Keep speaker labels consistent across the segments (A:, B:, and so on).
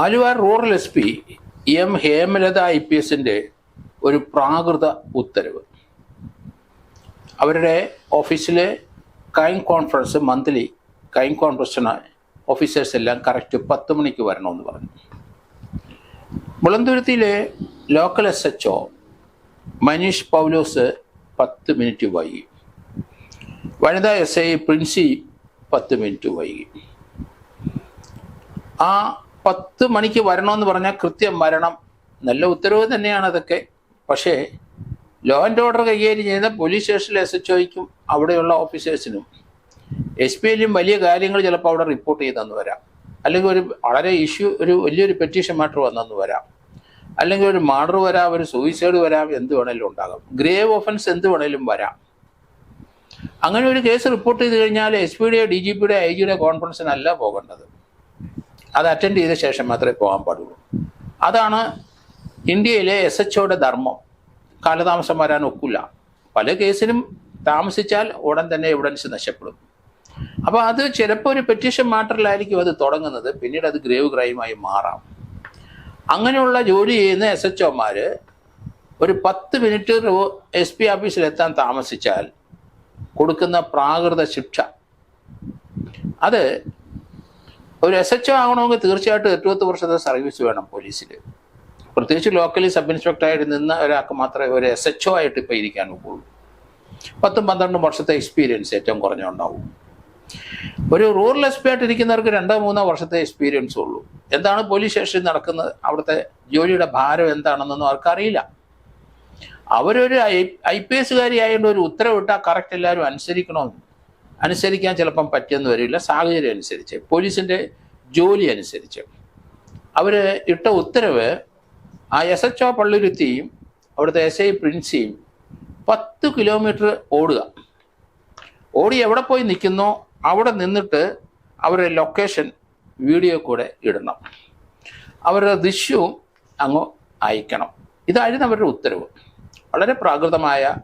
A: Aluva rural S P M Hemalatha I P എസിന്റെ ഒരു പ്രാകൃത ഉത്തരവ്. അവരുടെ ഓഫീസിലെ കൈം കോൺഫറൻസ് മന്ത്ലി കൈം കോൺഫറൻസിന് ഓഫീസേഴ്സ് എല്ലാം കറക്റ്റ് പത്ത് മണിക്ക് വരണമെന്ന് പറഞ്ഞു. മുളന്തുരുത്തിയിലെ local S H O Maneesh Paulose പത്ത് മിനിറ്റ് വൈകി. വനിതാ എസ് ഐ പ്രിൻസി പത്ത് മിനിറ്റ് വൈകി. ആ പത്ത് മണിക്ക് വരണമെന്ന് പറഞ്ഞാൽ കൃത്യം വരണം. നല്ല ഉത്തരവ് തന്നെയാണ് അതൊക്കെ. പക്ഷേ ലോ ആൻഡ് ഓർഡർ കൈകാര്യം ചെയ്യുന്ന പോലീസ് സ്റ്റേഷനിലെ എസ് എച്ച് ഒയ്ക്കും അവിടെയുള്ള ഓഫീസേഴ്സിനും എസ് പി എല്ലും വലിയ കാര്യങ്ങൾ ചിലപ്പോൾ അവിടെ റിപ്പോർട്ട് ചെയ്തെന്ന് വരാം. അല്ലെങ്കിൽ ഒരു വളരെ ഇഷ്യൂ ഒരു വലിയൊരു പെറ്റീഷൻ മാറ്റർ വന്നെന്ന് വരാം. അല്ലെങ്കിൽ ഒരു മർഡർ വരാം ഒരു സൂയിസൈഡ് വരാം എന്ത് വേണേലും ഉണ്ടാകാം. ഗ്രേവ് ഒഫൻസ് എന്ത് വേണേലും വരാം. അങ്ങനെ ഒരു കേസ് റിപ്പോർട്ട് ചെയ്ത് കഴിഞ്ഞാൽ എസ് പിയുടെ ഡി ജി പിയുടെ ഐ ജിയുടെ കോൺഫറൻസിനല്ല പോകേണ്ടത്. അത് അറ്റൻഡ് ചെയ്ത ശേഷം മാത്രമേ പോകാൻ പാടുള്ളൂ. അതാണ് ഇന്ത്യയിലെ എസ് എച്ച് ധർമ്മം. കാലതാമസം വരാൻ ഒക്കില്ല. പല കേസിലും താമസിച്ചാൽ ഉടൻ തന്നെ എവിഡൻസ് നഷ്ടപ്പെടും അപ്പോൾ അത് ചിലപ്പോൾ ഒരു പെറ്റീഷൻ മാറ്ററിലായിരിക്കും അത് തുടങ്ങുന്നത്. പിന്നീട് അത് ഗ്രേവ് ക്രൈമായി മാറാം. അങ്ങനെയുള്ള ജോലി ചെയ്യുന്ന എസ് എച്ച് ഒമാർ ഒരു പത്ത് മിനിറ്റ് എസ് പി ഓഫീസിലെത്താൻ താമസിച്ചാൽ കൊടുക്കുന്ന പ്രാകൃത ശിക്ഷ. അത് ഒരു എസ് എച്ച് ആകണമെങ്കിൽ തീർച്ചയായിട്ടും എട്ടുപത്ത് വർഷത്തെ സർവീസ് വേണം പോലീസിൽ പ്രത്യേകിച്ച് ലോക്കലി സബ് ഇൻസ്പെക്ടറായിട്ട് നിന്ന ഒരാൾക്ക് മാത്രമേ ഒരു എസ് എച്ച് ഒ ആയിട്ട് ഇപ്പോൾ ഇരിക്കാൻ ഒക്കുള്ളൂ പത്തും പന്ത്രണ്ടും വർഷത്തെ എക്സ്പീരിയൻസ് ഏറ്റവും കുറഞ്ഞുണ്ടാവും. ഒരു റൂറൽ എസ് പി ആയിട്ട് ഇരിക്കുന്നവർക്ക് രണ്ടോ മൂന്നോ വർഷത്തെ എക്സ്പീരിയൻസ് ഉള്ളൂ. എന്താണ് പോലീസ് സ്റ്റേഷനിൽ നടക്കുന്നത്? അവിടുത്തെ ജോലിയുടെ ഭാരം എന്താണെന്നൊന്നും അവർക്കറിയില്ല അവരൊരു ഐ ഐ പി എസ്സുകാരി ആയതുകൊണ്ട് ഒരു ഉത്തരവിട്ടാൽ കറക്റ്റ് എല്ലാവരും അനുസരിക്കണമെന്ന്. അനുസരിക്കാൻ ചിലപ്പം പറ്റിയെന്ന് വരില്ല. സാഹചര്യം അനുസരിച്ച്. പോലീസിന്റെ ജോലി അനുസരിച്ച്. അവർ ഇട്ട ഉത്തരവ് ആ എസ് എച്ച് ഒ പള്ളിരുത്തിയും അവിടുത്തെ എസ് ഐ പ്രിൻസിയും പത്ത് കിലോമീറ്റർ ഓടുക. ഓടി എവിടെ പോയി നിൽക്കുന്നോ അവിടെ നിന്നിട്ട് അവരുടെ ലൊക്കേഷൻ വീഡിയോ കൂടെ ഇടണം. അവരുടെ ദൃശ്യവും അങ്ങ് അയക്കണം. ഇതായിരുന്നു അവരുടെ ഉത്തരവ്. വളരെ പ്രാകൃതമായ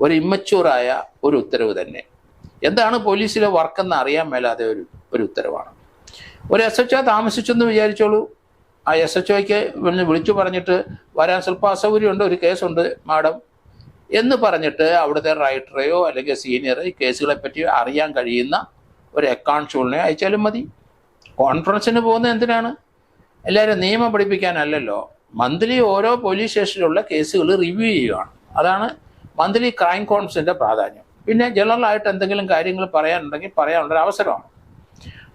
A: ഒരു ഇമ്മച്യൂറായ ഒരു ഉത്തരവ് തന്നെ. എന്താണ് പോലീസിലെ വർക്കെന്ന് അറിയാൻ മേലാതെ ഒരു ഒരു ഉത്തരവാണ്. ഒരു എസ് എച്ച് ഒ താമസിച്ചെന്ന് വിചാരിച്ചോളൂ. ആ എസ് എച്ച് ഒക്ക് വിളിച്ചു പറഞ്ഞിട്ട് വരാൻ സ്വല്പം അസൗകര്യമുണ്ട് ഒരു കേസുണ്ട് മാഡം എന്ന് പറഞ്ഞിട്ട് അവിടുത്തെ റൈറ്ററെയോ അല്ലെങ്കിൽ സീനിയറോ ഈ കേസുകളെ പറ്റി അറിയാൻ കഴിയുന്ന ഒരു അക്കൗണ്ട്സുകളിനെ അയച്ചാലും മതി. കോൺഫറൻസിന് പോകുന്നത് എന്തിനാണ്? എല്ലാവരും നിയമം പഠിപ്പിക്കാനല്ലല്ലോ. മന്ത്ലി ഓരോ പോലീസ് സ്റ്റേഷനിലുള്ള കേസുകൾ റിവ്യൂ ചെയ്യുകയാണ് അതാണ് മന്ത്ലി ക്രൈം കോൺഫറൻസിന്റെ പ്രാധാന്യം. പിന്നെ ജനറൽ ആയിട്ട് എന്തെങ്കിലും കാര്യങ്ങൾ പറയാനുണ്ടെങ്കിൽ പറയാനുള്ള അവസരമാണ്.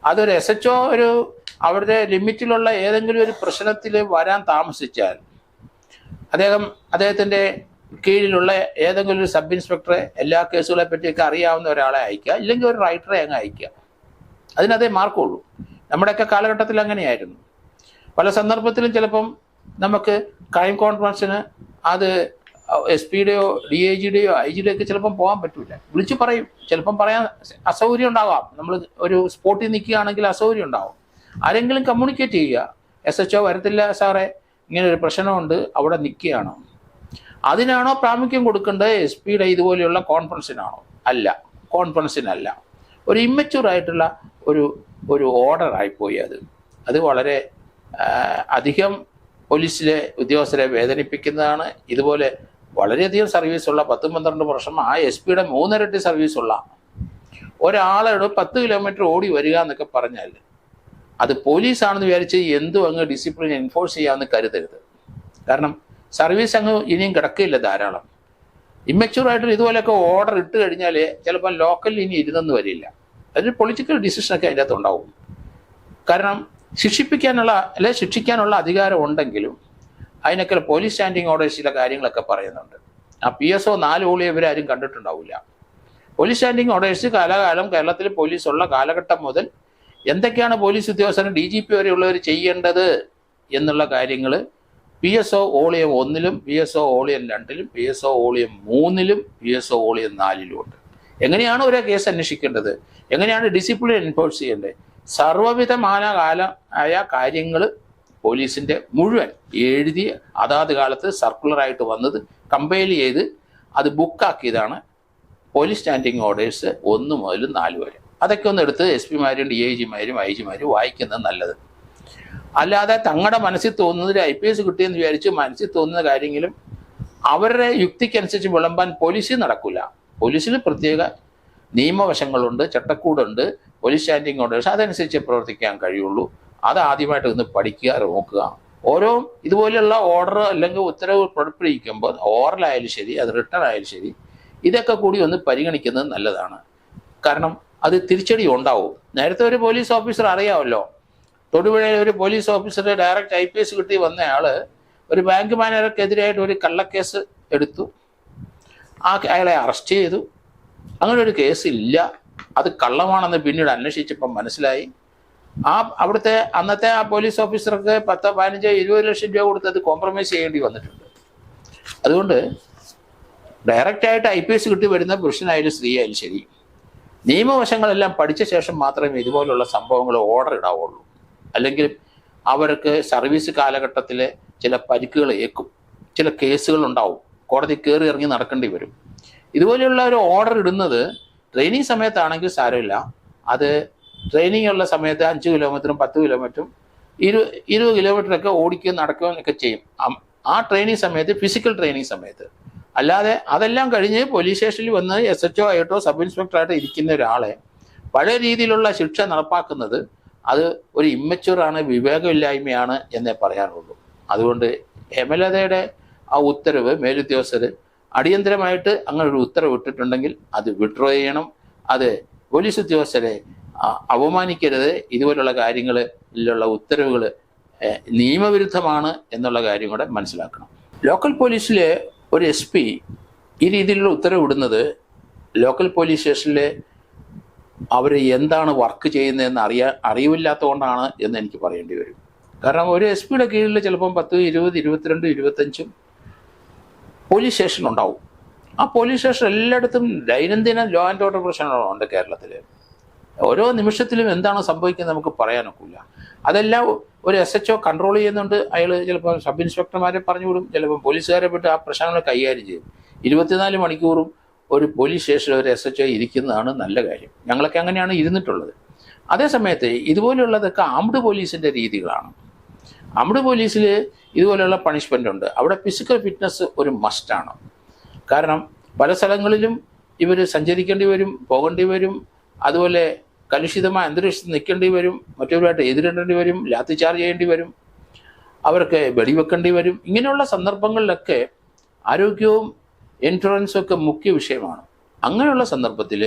A: അതൊരു എസ് എച്ച് ഒ ഒരു അവരുടെ ലിമിറ്റിലുള്ള ഏതെങ്കിലും ഒരു പ്രശ്നത്തിൽ വരാൻ താമസിച്ചാൽ അദ്ദേഹം അദ്ദേഹത്തിന്റെ കീഴിലുള്ള ഏതെങ്കിലും ഒരു സബ് ഇൻസ്പെക്ടറെ എല്ലാ കേസുകളെ പറ്റിയൊക്കെ അറിയാവുന്ന ഒരാളെ അയക്കുക ഇല്ലെങ്കിൽ ഒരു റൈറ്ററെ അങ്ങ് അയക്കുക. അതിനതേ മാർക്കുള്ളൂ. നമ്മുടെയൊക്കെ കാലഘട്ടത്തിൽ അങ്ങനെയായിരുന്നു. പല സന്ദർഭത്തിലും ചിലപ്പം നമുക്ക് ക്രൈം കോൺഫറൻസിന് അത് എസ് പിയുടെയോ ഡി ഐ ജിയുടെയോ ഐ ജിയുടെയോ ഒക്കെ ചിലപ്പം പോകാൻ പറ്റൂല. വിളിച്ചു പറയും. ചിലപ്പം പറയാൻ അസൗകര്യം ഉണ്ടാകാം നമ്മൾ ഒരു സ്പോട്ടിൽ നിൽക്കുകയാണെങ്കിൽ അസൗകര്യം ഉണ്ടാവും. ആരെങ്കിലും കമ്മ്യൂണിക്കേറ്റ് ചെയ്യുക. എസ് എച്ച് ഒ വരത്തില്ല സാറേ. ഇങ്ങനെ ഒരു പ്രശ്നമുണ്ട്. അവിടെ നിൽക്കുകയാണോ. അതിനാണോ പ്രാമുഖ്യം കൊടുക്കേണ്ടത്? എസ് പിയുടെ ഇതുപോലെയുള്ള കോൺഫറൻസിനാണോ അല്ല. കോൺഫറൻസിനല്ല ഒരു ഇമ്മച്യൂർ ആയിട്ടുള്ള ഒരു ഒരു ഓർഡർ ആയിപ്പോയി അത്. അത് വളരെ അധികം പോലീസിലെ ഉദ്യോഗസ്ഥരെ വേദനിപ്പിക്കുന്നതാണ്. ഇതുപോലെ വളരെയധികം സർവീസുള്ള പത്തും പന്ത്രണ്ട് വർഷം ആ എസ് പിയുടെ മൂന്നിരട്ടി സർവീസുള്ള ഒരാളോട് പത്ത് കിലോമീറ്റർ ഓടി വരിക എന്നൊക്കെ പറഞ്ഞാൽ അത് പോലീസാണെന്ന് വിചാരിച്ച് എന്തും അങ്ങ് ഡിസിപ്ലിൻ എൻഫോഴ്സ് ചെയ്യാമെന്ന് കരുതരുത്. കാരണം സർവീസ് അങ്ങ് ഇനിയും കിടക്കില്ല ധാരാളം. ഇമ്മച്യൂർ ആയിട്ട് ഇതുപോലെയൊക്കെ ഓർഡർ ഇട്ട് കഴിഞ്ഞാൽ ചിലപ്പോൾ ലോക്കലിൽ ഇനി ഇരുന്നെന്ന് വരില്ല. അതൊരു പൊളിറ്റിക്കൽ ഡിസിഷനൊക്കെ അതിന്റെ അകത്ത് ഉണ്ടാവും. കാരണം ശിക്ഷിപ്പിക്കാനുള്ള അല്ലെ ശിക്ഷിക്കാനുള്ള അധികാരം ഉണ്ടെങ്കിലും അതിനൊക്കെ പോലീസ് സ്റ്റാൻഡിങ് ഓർഡേഴ്സ് ചില കാര്യങ്ങളൊക്കെ പറയുന്നുണ്ട്. ആ പി എസ് ഒ നാല് ഓളി ഇവരാരും കണ്ടിട്ടുണ്ടാവില്ല പോലീസ് സ്റ്റാൻഡിങ് ഓർഡേഴ്സ് കാലാകാലം കേരളത്തിൽ പോലീസ് ഉള്ള കാലഘട്ടം മുതൽ എന്തൊക്കെയാണ് പോലീസ് ഉദ്യോഗസ്ഥന് ഡി ജി പി വരെയുള്ളവർ ചെയ്യേണ്ടത് എന്നുള്ള കാര്യങ്ങൾ പി എസ് ഒ ഓളിയം ഒന്നിലും പി എസ് ഒ ഓളിയം രണ്ടിലും പി എസ് ഒ ഓളിയം മൂന്നിലും പി എസ് ഒ ഓളിയം നാലിലും ഉണ്ട്. എങ്ങനെയാണ് ഒരേ കേസ് അന്വേഷിക്കേണ്ടത്? എങ്ങനെയാണ് ഡിസിപ്ലിൻ എൻഫോഴ്സ് ചെയ്യേണ്ടത്? സർവവിധമായ കാല ആയ കാര്യങ്ങൾ പോലീസിന്റെ മുഴുവൻ എഴുതി അതാത് കാലത്ത് സർക്കുലറായിട്ട് വന്നത് കമ്പൈൽ ചെയ്ത് അത് ബുക്കാക്കിയതാണ് പോലീസ് സ്റ്റാൻഡിങ് ഓർഡേഴ്സ് ഒന്ന് മുതൽ നാല് വരെ. അതൊക്കെ ഒന്ന് എടുത്ത് എസ് പിമാരും ഡി ഐ ജിമാരും ഐ ജിമാരും വായിക്കുന്നത് നല്ലത്. അല്ലാതെ തങ്ങളുടെ മനസ്സിൽ തോന്നുന്നതിൽ ഐ പി എസ് കിട്ടിയെന്ന് വിചാരിച്ച് മനസ്സിൽ തോന്നുന്ന കാര്യങ്ങളും അവരുടെ യുക്തിക്കനുസരിച്ച് വിളമ്പാൻ പോലീസിൽ നടക്കില്ല പോലീസിൽ പ്രത്യേക നിയമവശങ്ങളുണ്ട് ചട്ടക്കൂടുണ്ട് പോലീസ് സ്റ്റാൻഡിങ് ഓർഡേഴ്സ് അതനുസരിച്ച് പ്രവർത്തിക്കാൻ കഴിയുള്ളൂ. അത് ആദ്യമായിട്ട് ഇന്ന് പഠിക്കുക നോക്കുക. ഓരോ ഇതുപോലെയുള്ള ഓർഡർ അല്ലെങ്കിൽ ഉത്തരവ് പുറപ്പെടുവിക്കുമ്പോൾ ഓറലായാലും ശരി അത് റിട്ടേൺ ആയാലും ശരി ഇതൊക്കെ കൂടി ഒന്ന് പരിഗണിക്കുന്നത് നല്ലതാണ്. കാരണം അത് തിരിച്ചടി ഉണ്ടാവും. നേരത്തെ ഒരു പോലീസ് ഓഫീസർ അറിയാമല്ലോ. തൊടുപുഴയിൽ ഒരു പോലീസ് ഓഫീസറെ ഡയറക്റ്റ് ഐ പി എസ് കിട്ടി വന്നയാൾ ഒരു ബാങ്ക് മാനേജർക്കെതിരായിട്ട് ഒരു കള്ളക്കേസ് എടുത്തു. ആ അയാളെ അറസ്റ്റ് ചെയ്തു. അങ്ങനെ ഒരു കേസ് ഇല്ല. അത് കള്ളമാണെന്ന് പിന്നീട് അന്വേഷിച്ചപ്പം മനസ്സിലായി. ആ അവിടുത്തെ അന്നത്തെ ആ പോലീസ് ഓഫീസർക്ക് പത്ത് പതിനഞ്ച് ഇരുപത് ലക്ഷം രൂപ കൊടുത്തത് കോംപ്രമൈസ് ചെയ്യേണ്ടി വന്നിട്ടുണ്ട്. അതുകൊണ്ട് ഡയറക്റ്റ് ആയിട്ട് ഐ പി എസ് കിട്ടി വരുന്ന പുരുഷനായാലും സ്ത്രീ ആയാലും ശരി നിയമവശങ്ങളെല്ലാം പഠിച്ച ശേഷം മാത്രമേ ഇതുപോലുള്ള സംഭവങ്ങൾ ഓർഡർ ഇടാവുള്ളൂ. അല്ലെങ്കിൽ അവർക്ക് സർവീസ് കാലഘട്ടത്തിലെ ചില പരിക്കുകൾ ഏക്കും ചില കേസുകൾ ഉണ്ടാവും കോടതി കയറി ഇറങ്ങി നടക്കേണ്ടി വരും. ഇതുപോലെയുള്ള ഒരു ഓർഡർ ഇടുന്നത് ട്രെയിനിങ് സമയത്താണെങ്കിൽ സാരമില്ല. അത് ട്രെയിനിങ് ഉള്ള സമയത്ത് അഞ്ച് കിലോമീറ്ററും പത്ത് കിലോമീറ്ററും ഇരു ഇരുപത് കിലോമീറ്ററൊക്കെ ഓടിക്കുകയും നടക്കുകയും ഒക്കെ ചെയ്യും. ആ ട്രെയിനിങ് സമയത്ത് ഫിസിക്കൽ ട്രെയിനിങ് സമയത്ത്. അല്ലാതെ അതെല്ലാം കഴിഞ്ഞ് പോലീസ് സ്റ്റേഷനിൽ വന്ന് എസ് എച്ച് ഒ ആയിട്ടോ സബ് ഇൻസ്പെക്ടറായിട്ടോ ഇരിക്കുന്ന ഒരാളെ പഴയ രീതിയിലുള്ള ശിക്ഷ നടപ്പാക്കുന്നത് അത് ഒരു ഇമ്മച്ചുറാണ് വിവേകമില്ലായ്മയാണ് എന്നേ പറയാനുള്ളൂ അതുകൊണ്ട് ഹേമലതയുടെ ആ ഉത്തരവ് മേലുദ്യോഗസ്ഥർ അടിയന്തരമായിട്ട് അങ്ങനെ ഒരു ഉത്തരവ് ഇട്ടിട്ടുണ്ടെങ്കിൽ അത് വിഡ്രോ ചെയ്യണം. അത് പോലീസ് ഉദ്യോഗസ്ഥരെ ആ, അപമാനിക്കരുത്. ഇതുപോലുള്ള കാര്യങ്ങളിലുള്ള ഉത്തരവുകൾ നിയമവിരുദ്ധമാണ് എന്നുള്ള കാര്യം കൂടെ മനസ്സിലാക്കണം. ലോക്കൽ പോലീസിലെ ഒരു എസ് പി ഈ രീതിയിലുള്ള ഉത്തരവ് ഇടുന്നത് ലോക്കൽ പോലീസ് സ്റ്റേഷനിലെ അവർ എന്താണ് വർക്ക് ചെയ്യുന്നതെന്ന് അറിയാ അറിവില്ലാത്തതുകൊണ്ടാണ് എന്ന് എനിക്ക് പറയേണ്ടി വരും. കാരണം ഒരു എസ് പിയുടെ കീഴിൽ ചിലപ്പം പത്ത് ഇരുപത് ഇരുപത്തിരണ്ട് ഇരുപത്തഞ്ചും പോലീസ് സ്റ്റേഷൻ ഉണ്ടാവും ആ പോലീസ് സ്റ്റേഷൻ എല്ലായിടത്തും ദൈനംദിന ലോ ആൻഡ് ഓർഡർ പ്രശ്നങ്ങളുണ്ട് കേരളത്തിൽ ഓരോ നിമിഷത്തിലും എന്താണ് സംഭവിക്കുന്നത് നമുക്ക് പറയാനൊക്കില്ല അതെല്ലാം ഒരു എസ് എച്ച് ഒ കൺട്രോൾ ചെയ്യുന്നുണ്ട്. അയാൾ ചിലപ്പോൾ സബ് ഇൻസ്പെക്ടർമാരെ പറഞ്ഞു വിടും. ചിലപ്പോൾ പോലീസുകാരെ വിട്ട് ആ പ്രശ്നങ്ങൾ കൈകാര്യം ചെയ്യും. ഇരുപത്തിനാല് മണിക്കൂറും ഒരു പോലീസ് സ്റ്റേഷനിൽ ഒരു എസ് എച്ച് ഒ ഇരിക്കുന്നതാണ് നല്ല കാര്യം. ഞങ്ങളൊക്കെ അങ്ങനെയാണ് ഇരുന്നിട്ടുള്ളത്. അതേസമയത്ത് ഇതുപോലെയുള്ളതൊക്കെ ആംഡ് പോലീസിന്റെ രീതികളാണ്. ആംഡ് പോലീസിൽ ഇതുപോലെയുള്ള പണിഷ്മെന്റ് ഉണ്ട്. അവിടെ ഫിസിക്കൽ ഫിറ്റ്നസ് ഒരു മസ്റ്റാണ് കാരണം പല സ്ഥലങ്ങളിലും ഇവർ സഞ്ചരിക്കേണ്ടി വരും പോകേണ്ടി വരും. അതുപോലെ കലുഷിതമായ അന്തരീക്ഷത്തിൽ നിൽക്കേണ്ടി വരും മറ്റവരുമായിട്ട് എതിരിടേണ്ടി വരും ലാത്തി ചാർജ് ചെയ്യേണ്ടി വരും അവർക്ക് വെടിവെക്കേണ്ടി വരും. ഇങ്ങനെയുള്ള സന്ദർഭങ്ങളിലൊക്കെ ആരോഗ്യവും ഇൻഷുറൻസും ഒക്കെ മുഖ്യ വിഷയമാണ്. അങ്ങനെയുള്ള സന്ദർഭത്തിൽ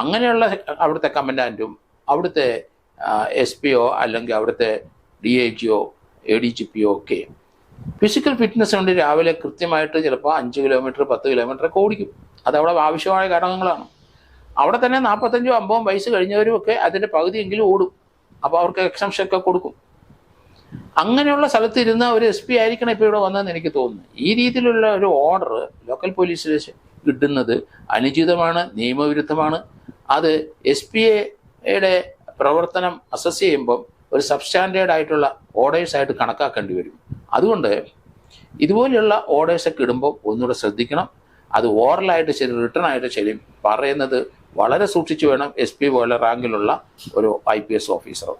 A: അങ്ങനെയുള്ള അവിടുത്തെ കമൻഡാന്റും അവിടുത്തെ എസ് പി ഒ അല്ലെങ്കിൽ അവിടുത്തെ ഡി ഐ ജിയോ എ ഡി ജി പിയോ ഒക്കെ ഫിസിക്കൽ ഫിറ്റ്നസ് കൊണ്ട് രാവിലെ കൃത്യമായിട്ട് ചിലപ്പോൾ അഞ്ച് കിലോമീറ്റർ പത്ത് കിലോമീറ്റർ ഒക്കെ ഓടിക്കും. അത് അവിടെ ആവശ്യമായ ഘടകങ്ങളാണ് അവിടെ തന്നെ നാൽപ്പത്തഞ്ചോ അമ്പതും വയസ്സ് കഴിഞ്ഞവരും ഒക്കെ അതിന്റെ പകുതിയെങ്കിലും ഓടും. അപ്പോൾ അവർക്ക് എക്സംഷൻ ഒക്കെ കൊടുക്കും. അങ്ങനെയുള്ള സ്ഥലത്ത് ഇരുന്ന ഒരു എസ് പി ആയിരിക്കണം ഇപ്പോൾ ഇവിടെ വന്നതെന്ന് എനിക്ക് തോന്നുന്നു. ഈ രീതിയിലുള്ള ഒരു ഓർഡർ ലോക്കൽ പോലീസിൽ കിട്ടുന്നത് അനുചിതമാണ് നിയമവിരുദ്ധമാണ്. അത് എസ് പി എയുടെ പ്രവർത്തനം അസസ് ചെയ്യുമ്പം ഒരു സബ്സ്റ്റാൻഡേർഡ് ആയിട്ടുള്ള ഓർഡേഴ്സ് ആയിട്ട് കണക്കാക്കേണ്ടി വരും. അതുകൊണ്ട് ഇതുപോലെയുള്ള ഓർഡേഴ്സൊക്കെ ഇടുമ്പോൾ ഒന്നുകൂടെ ശ്രദ്ധിക്കണം. അത് ഓറലായിട്ട് ശരി റിട്ടേൺ ആയിട്ട് ശരി പറയുന്നത് വളരെ സൂക്ഷിച്ചു വേണം എസ് പി പോലെ റാങ്കിലുള്ള ഒരു ഐ പി എസ് ഓഫീസർ.